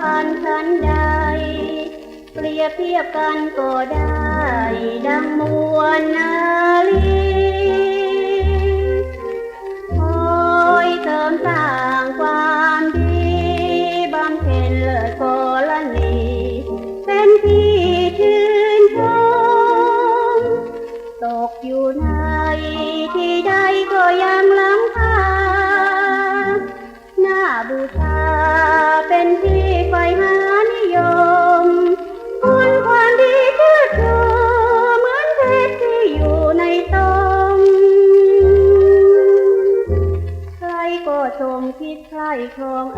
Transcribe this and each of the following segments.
ผ่านทันใด เปรียบเทียบกันก็ได้ ดังมวนาลี Thương!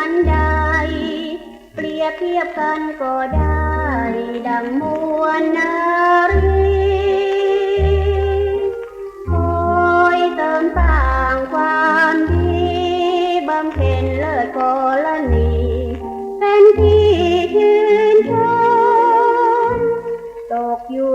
ันใด เปรียบเทียบกันก็ได้ ดังมวลนารีคอยเติมสร้างความดีบำเพ็ญเลิศกรณีเป็นที่ชื่นชมตกอยู่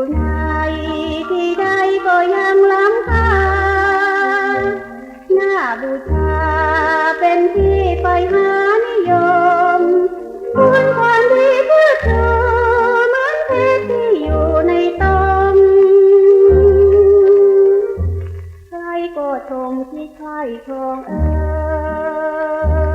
ก็ทงที่ใครทองเอ้